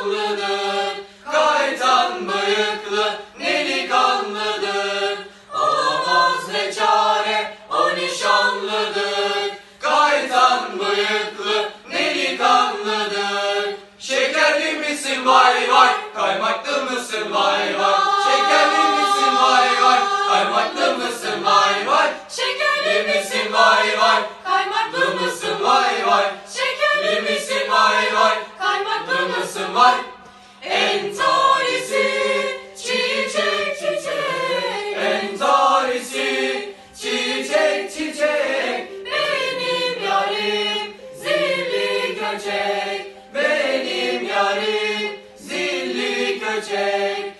nişanlıdır Kaytan bıyıklı delikanlıdır Olamaz ne çare o Kaytan bıyıklı delikanlıdır Şekerli misin vay vay Kaymaklı mısın vay Mısın vay. Entarisi çiçek çiçek. Entarisi çiçek çiçek. Benim yarim zilli göçek Benim yarim zilli köçek